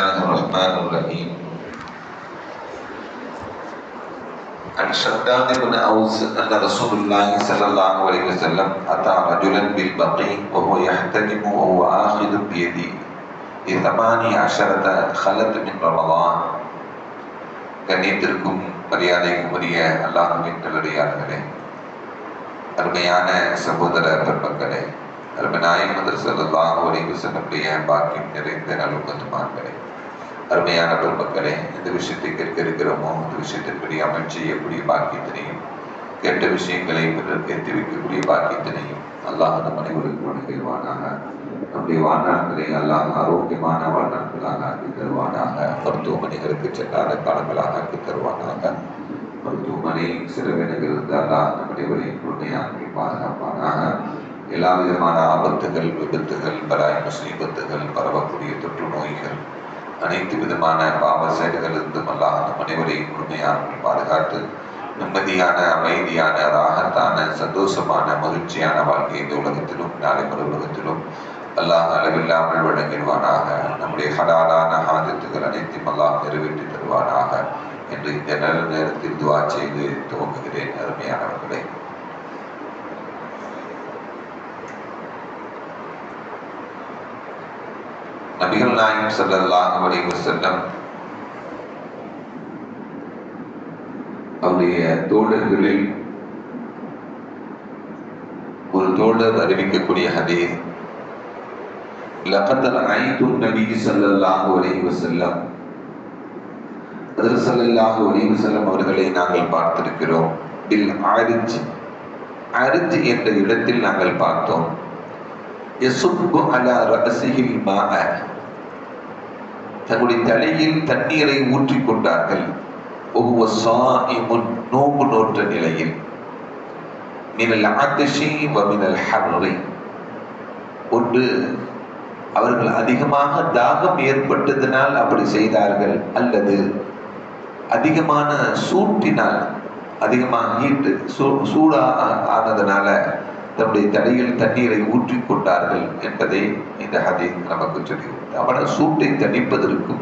الله الرحمن الرحيم عن شداد بن أوس أن رسول الله صلى الله عليه وسلم أتى رجلا بالبقيع وهو يحتلم وهو آخذ بيدي ثماني عشرة خلت من رمضان கண்ணியத்திற்கும் மரியாதைக்கும் உரிய அல்லாஹுவின் நல்லடியார்களே அருமையான சகோதர பெருமக்களே அருமநாயகமது செல்லாஹ் உரைவு செல்லக்கூடிய பாக்கியம் நிறைந்த நலுக்கத்துமார்களே அருமையான பெருமக்களே இந்த விஷயத்தை கேட்க இருக்கிறோமோ? இந்த விஷயத்தின்படி அமல் எப்படி பாக்கியத்தினையும் கெட்ட விஷயங்களை பிறருக்கு எத்தி வைக்கக்கூடிய பாக்கியத்தினையும் அல்லாஹ் நம் அனைவருக்கு வணங்குவானாக நம்முடைய வாழ்நாட்களை அல்லாஹ் ஆரோக்கியமான வாழ்நாட்களாக ஆக்கி தருவானாக. மருத்துவமனைகளுக்கு செல்லாத காலங்களாக ஆக்கி தருவானாக. மருத்துவமனை சிறுவனைகள் இருந்தால் நம்முடைய முழுமையாக பாதுகாப்பானாக. எல்லா விதமான ஆபத்துகள் விபத்துகள் பராய் முசீபத்துகள் பரவக்கூடிய தொற்று நோய்கள் அனைத்து விதமான பாவ செயல்களிலிருந்தும் அல்லாஹ் நம் அனைவரையும் முழுமையாக பாதுகாத்து நிம்மதியான அமைதியான ராகத்தான சந்தோஷமான மகிழ்ச்சியான வாழ்க்கை இந்த உலகத்திலும் நாளை மறு உலகத்திலும் அல்லாஹ் அளவில்லாமல் வழங்கிடுவானாக. நம்முடைய ஹலாலான ஆதித்துகள் அனைத்தையும் அல்லாஹ் நிறைவேற்றி தருவானாக. என்று இந்த நல்ல நேரத்தில் துவா செய்து துவங்குகிறேன் அருமையானவர்களே. நபிகள் நாயம் ஸல்லல்லாஹு அலைஹி வஸல்லம் அவருடைய தோழர்களில் ஒரு தோழர் அறிவிக்கக்கூடிய ஹதீஸ் لقد رأيت النبي صلى الله عليه وسلم அதில் ஸல்லல்லாஹு அலைஹி வஸல்லம் அவர்களை நாங்கள் பார்த்திருக்கிறோம் இல் ஆரிஜ் ஆரிஜ் என்ற இடத்தில் நாங்கள் பார்த்தோம் எசுப்பு அலா ரஅசிஹில் மாஅ தன்னுடைய தலையில் தண்ணீரை ஊற்றிக்கொண்டார்கள். ஒவ்வொரு சாயிமுன் நோம்பு நோற்ற நிலையில் மினல் ஆத்திஷி வமினல் ஹர்ரி ஒன்று அவர்கள் அதிகமாக தாகம் ஏற்பட்டதினால் அப்படி செய்தார்கள். அல்லது அதிகமான சூட்டினால் அதிகமாக ஹீட்டு சூ சூடாக ஆனதுனால தன்னுடைய தலையில் தண்ணீரை ஊற்றி கொண்டார்கள் என்பதை இந்த ஹதீஸ் நமக்கு சொல்லி அவன சூட்டை தணிப்பதற்கும்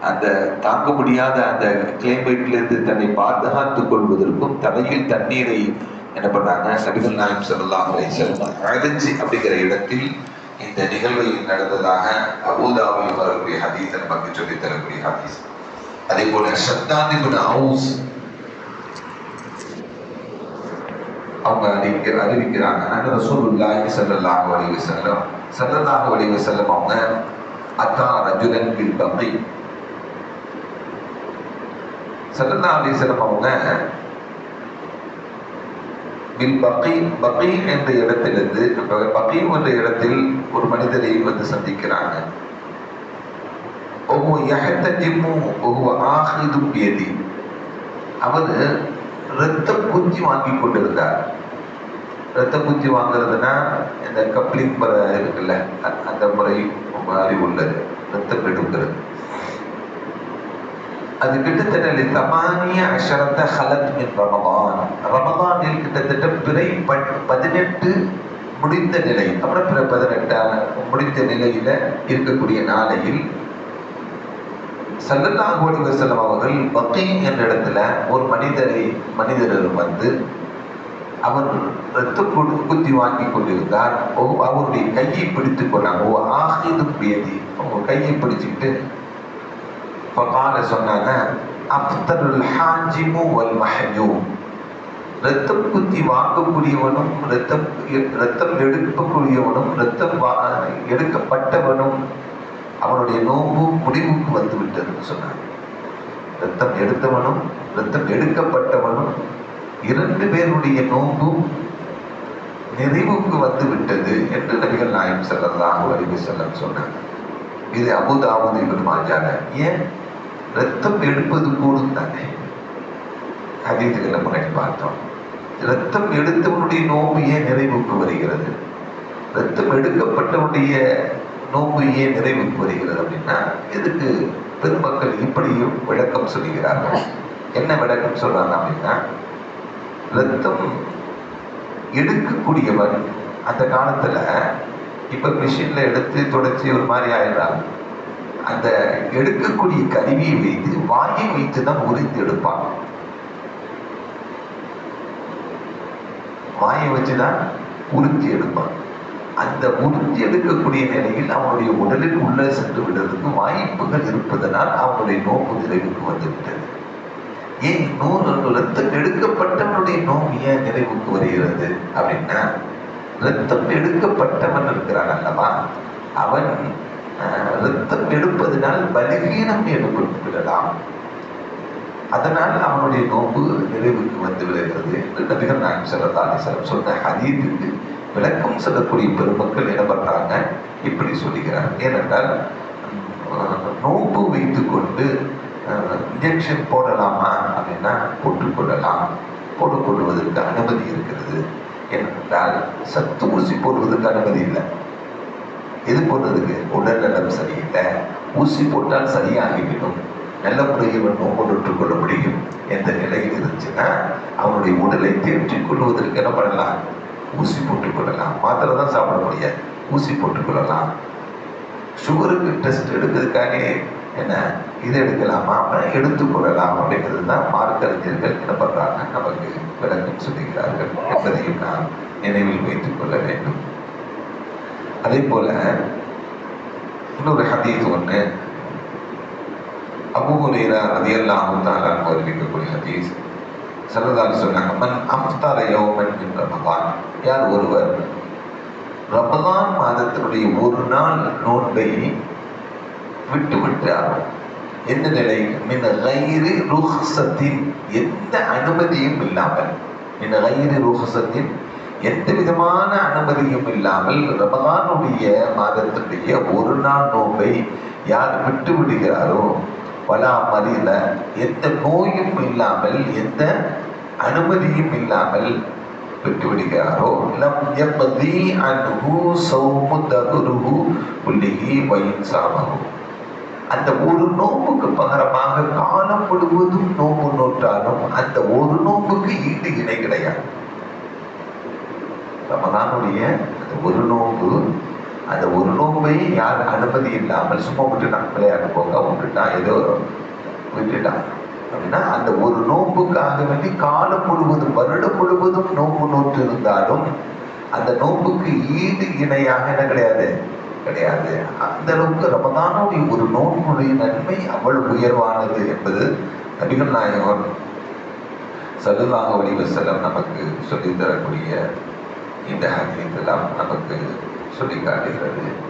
அந்த தாங்க முடியாத அந்த கிளைமேட்டிலிருந்து தன்னை பாதுகாத்துக் கொள்வதற்கும் தலையில் தண்ணீரை என்ன பண்ணாங்க நபிகள் நாயம் சொல்லலாம் அழைச்சி அப்படிங்கிற இடத்தில் இந்த நிகழ்வை நடந்ததாக அபூதாவில் வரக்கூடிய ஹதீஸ் நமக்கு சொல்லி தரக்கூடிய ஹதீஸ். அதே போல ஷத்தாதிபுன் ஹவுஸ் அவங்க அறிவிக்கிற அறிவிக்கிறாங்க. அண்ணன் ரசூலுல்லாஹி ஸல்லல்லாஹு அலைஹி வஸல்லம். ஸல்லல்லாஹு அலைஹி வஸல்லம் அவங்க அத்தா ரஜுலன் பில் பகி ஸல்லல்லாஹு அலைஹி செல்லம் அவங்க பில் பக்கி பக்கி என்ற இடத்திலிருந்து பகி என்ற இடத்தில் ஒரு மனிதரை வந்து சந்திக்கிறாங்க. ஒவ்வொரு ஜிம்மும் ஒவ்வொரு ஆஹிது பியதி. அவர் ரத்த பூச்சி வாங்கி கொண்டிருந்தார். ரத்த பூச்சி வாங்குறதுன்னா இந்த கப்ளிங் முறை இருக்குல்ல அந்த முறை ரொம்ப அறிவுள்ளது. ரத்தம் எடுக்கிறது அது கிட்டத்தட்ட தமானிய அஷரத்த ஹலத் மின் ரமதான். ரமதானில் கிட்டத்தட்ட பிறை பதினெட்டு முடிந்த நிலை. அப்புறம் பிற பதினெட்டான முடிந்த நிலையில இருக்கக்கூடிய நாளையில் சல்லல்லாஹு அலைஹி வசலம் அவர்கள் பக்கை என்ற இடத்துல ஒரு மனிதரை மனிதர் வந்து அவர் ரத்த குத்தி வாங்கி கொண்டிருந்தார். அவருடைய கையை பிடித்து கொண்டாங்க. ஓ ஆகியது பேதி அவங்க கையை பிடிச்சிட்டு கால சொன்னாங்க அப்தருல் ஹாஜிமு வல் மஹஜூம். ரத்தம் குத்தி வாங்கக்கூடியவனும் ரத்தம் ரத்தம் எடுக்கக்கூடியவனும் ரத்தம் எடுக்கப்பட்டவனும் அவனுடைய நோம்பு முடிவுக்கு வந்து விட்டதுன்னு சொன்னாங்க ரத்தம் எடுத்தவனும் ரத்தம் எடுக்கப்பட்டவனும் இரண்டு பேருடைய நோம்பும் நிறைவுக்கு வந்து விட்டது என்று நபிகள் நாயம் செல்லலாம் அறிவு செல்லம் சொன்னாங்க இது அபுதாபுது இவர் ஏன்? ரத்தம் எடுப்பது கூடும் தானே? ஹதீதுகளை முன்னாடி பார்த்தோம். ரத்தம் எடுத்தவனுடைய நோம்பு ஏன் நிறைவுக்கு வருகிறது? ரத்தம் எடுக்கப்பட்டவனுடைய நோம்பு ஏன் நிறைவுக்கு வருகிறது அப்படின்னா எதுக்கு பெருமக்கள் இப்படியும் விளக்கம் சொல்லுகிறார்கள்? என்ன விளக்கம் சொல்றாங்க அப்படின்னா ரத்தம் எடுக்கக்கூடியவன் அந்த காலத்துல இப்ப மிஷின்ல எடுத்து தொடச்சி ஒரு மாதிரி ஆயிடுறாங்க. அந்த எடுக்கக்கூடிய கருவியை வைத்து வாயை வைத்து தான் உரித்து எடுப்பான் வாயை வச்சுதான் உறிஞ்சி எடுப்பான் அந்த முடிஞ்சு எடுக்கக்கூடிய நிலையில் அவனுடைய உடலில் உள்ளே சென்று விடுறதுக்கு வாய்ப்புகள் இருப்பதனால் அவனுடைய நோக்கு நிறைவுக்கு வந்துவிட்டது. ஏன்? நூறு ரத்தம் எடுக்கப்பட்டவனுடைய நோவு ஏன் நிறைவுக்கு வருகிறது அப்படின்னா ரத்தம் எடுக்கப்பட்டவன் இருக்கிறான் அல்லவா? அவன் ரத்தம் எடுப்பதனால் பலவீனம் ஏற்பட்டு விடலாம் அதனால் அவனுடைய நோன்பு நிறைவுக்கு வந்து விடுகிறது என்று நபிகள் நாயகம் சொல்லதாலிசலம் சொன்ன ஹதீதுக்கு விளக்கம் சொல்லக்கூடிய பெருமக்கள் என்ன இப்படி சொல்லிக்கிறாங்க. ஏனென்றால் நோப்பு வைத்து வைத்துக்கொண்டு இன்ஜெக்ஷன் போடலாமா அப்படின்னா போட்டுக்கொள்ளலாம். போட்டுக்கொள்வதற்கு அனுமதி இருக்கிறது. ஏனென்றால் சத்து ஊசி போடுவதற்கு அனுமதி இல்லை. எது போடுறதுக்கு? உடல் நலம் சரியில்லை. ஊசி போட்டால் சரியாகிவிடும். நல்ல முறையில் நோம்பு நொற்றுக் கொள்ள முடியும் என்ற நிலையில் இருந்துச்சுன்னா அவனுடைய உடலை தேற்றிக் கொள்வதற்கு என்ன பண்ணலாம்? ஊசி போட்டுக் கொள்ளலாம். மாத்திரை தான் சாப்பிட முடியாது. ஊசி போட்டுக் கொள்ளலாம். சுகருக்கு டெஸ்ட் எடுக்கிறதுக்காக என்ன? இது எடுக்கலாமா? அப்படின்னா எடுத்துக்கொள்ளலாம் அப்படிங்கிறது தான் மார்க்கறிஞர்கள் என்ன பண்றாங்க? நமக்கு விளக்கம் சொல்லுகிறார்கள் என்பதையும் நாம் நினைவில் வைத்துக் கொள்ள வேண்டும். அதே போல இன்னொரு ஹதீஸ் ஒன்று அபு ஹுரேரா ரதியல்லாஹு தஆலா அன்ஹு அறிவிக்கக்கூடிய ஹதீஸ். சரதாரி சொன்னாங்க மன் அஃப்தர யௌமன் மின் யார் ஒருவர்? ரமதான் மாதத்தினுடைய ஒரு நாள் நோன்பை விட்டு விட்டார். எந்த நிலை? மின் கைரி ருஹ்சத்தின் எந்த அனுமதியும் இல்லாமல். மின் கைரி ருஹ்சத்தின் எந்த விதமான அனுமதியும் இல்லாமல் ரமதானுடைய மாதத்தினுடைய ஒரு நாள் நோன்பை யார் விட்டு விடுகிறாரோ பலா மறியல எந்த நோயும் இல்லாமல் எந்த அனுமதியும் இல்லாமல் விட்டு விடுகிறாரோ? லம் யக்தி அன்ஹு சௌமு உள்ளிகி குல்லிஹி அந்த ஒரு நோம்புக்கு பகரமாக காலம் முழுவதும் நோம்பு நோற்றாலும் அந்த ஒரு நோம்புக்கு ஈடு இணை கிடையாது. ரமதானுடைய அந்த ஒரு நோன்பு அந்த ஒரு நோன்பை யார் அனுமதி இல்லாமல் சும்மா விட்டுட்டான் விளையாட்டு போங்க விட்டுட்டான் ஏதோ விட்டுட்டான் அப்படின்னா அந்த ஒரு நோன்புக்காக வேண்டி காலம் முழுவதும் வருடம் முழுவதும் நோன்பு நோற்று இருந்தாலும் அந்த நோன்புக்கு ஈடு இணையாக என்ன கிடையாது? கிடையாது. அந்த அளவுக்கு ரமதானுடைய ஒரு நோன்புடைய நன்மை அவ்வளவு உயர்வானது என்பது நபிகள் நாயகம் சதுலாக அலைஹி நமக்கு சொல்லித் தரக்கூடிய இந்த ஹக்கீத்தெல்லாம் நமக்கு சொல்லி காட்டுகிறது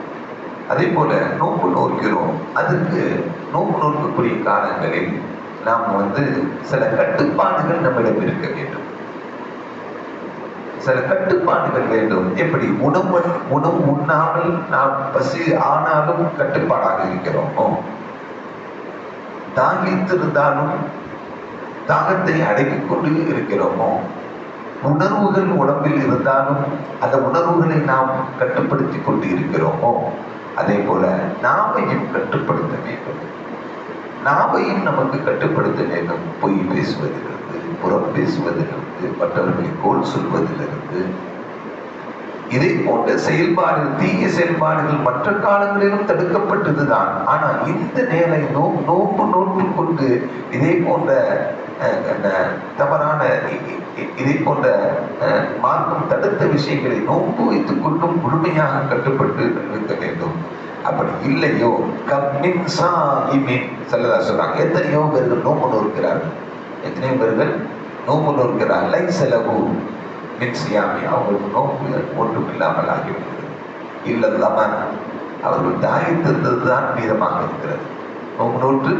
அதே போல நோக்கு நோக்கிறோம். அதுக்கு நோக்கு நோக்கக்கூடிய காலங்களில் நாம் வந்து சில கட்டுப்பாடுகள் நம்மிடம் இருக்க வேண்டும். சில கட்டுப்பாடுகள் வேண்டும். எப்படி? உணவு உணவு உண்ணாமல் நாம் பசி ஆனாலும் கட்டுப்பாடாக இருக்கிறோமோ. தாகித்திருந்தாலும் தாகத்தை அடக்கிக் கொண்டு இருக்கிறோமோ? உணர்வுகள் உடம்பில் இருந்தாலும் அந்த உணர்வுகளை நாம் கட்டுப்படுத்தி கொண்டு இருக்கிறோமோ அதே போல நாமையும் கட்டுப்படுத்த வேண்டும். நாமையும் நமக்கு கட்டுப்படுத்த வேண்டும். பொய் பேசுவதிலிருந்து புறம் பேசுவதிலிருந்து மற்றவர்களை கோல் சொல்வதிலிருந்து இதை போன்ற செயல்பாடுகள் தீய செயல்பாடுகள் மற்ற காலங்களிலும் தடுக்கப்பட்டதுதான். ஆனா இந்த நேரை நோ நோன்பு நோட்டு கொண்டு இதே போன்ற தவறான இதை போன்ற மார்க்கம் தடுத்த விஷயங்களை நோன்பு வைத்துக் கொண்டும் முழுமையாக கட்டுப்பட்டு இருக்க வேண்டும். அப்படி இல்லையோ? கம்மின் சாஹிமின் செல்லதா சொல்றாங்க எத்தனையோ பேர்கள் நோம்பு நோக்கிறார்கள் எத்தனையோ பேர்கள் நோம்பு நோக்கிறார் லை செலவு மின் சியாமி அவங்களுக்கு ஒன்றும் இல்லாமல் ஆகிவிட்டது இல்லல்லாம அவர்கள் தாயத்திருந்தது தான் மீதமாக இருக்கிறது. நோன்பு நோற்று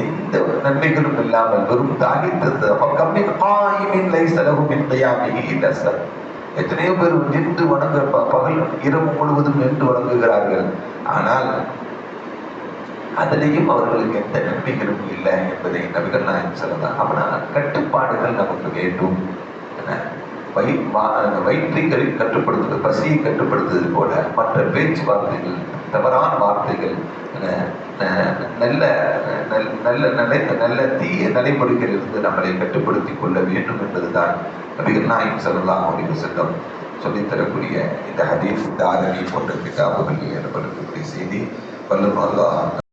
எந்த நன்மைகளும் இல்லாமல் வெறும் தாகித்தது கம்மின் ஆயிமின் லை செலவு இன்றையாமே இல்லை சார் எத்தனையோ பேர் நின்று வணங்க பகல் இரவு முழுவதும் நின்று வணங்குகிறார்கள். ஆனால் அதிலேயும் அவர்களுக்கு எந்த நன்மைகளும் இல்லை என்பதை நபிகள் நாயகம் சொல்லலாம் அப்படின்னா கட்டுப்பாடுகள் நமக்கு வேண்டும் என்ன? வயி வயிற்றுகளை கட்டுப்படுத்துவது பசியை கட்டுப்படுத்துவது போல மற்ற பேச்சுவார்த்தைகள் தவறான வார்த்தைகள் நல்ல நல்- நல்ல நிலை நல்ல தீய நடைமுறைகளிலிருந்து நம்மளை கட்டுப்படுத்தி கொள்ள வேண்டும் என்பதுதான் நபிகள் நாயகம் செல்லலாம் அலைஹி செல்லும் சொல்லித்தரக்கூடிய இந்த ஹதீஸ் தாரணி போன்ற கிதாபுகளில் எனப்படக்கூடிய செய்தி. வல்லும் அல்லாஹ்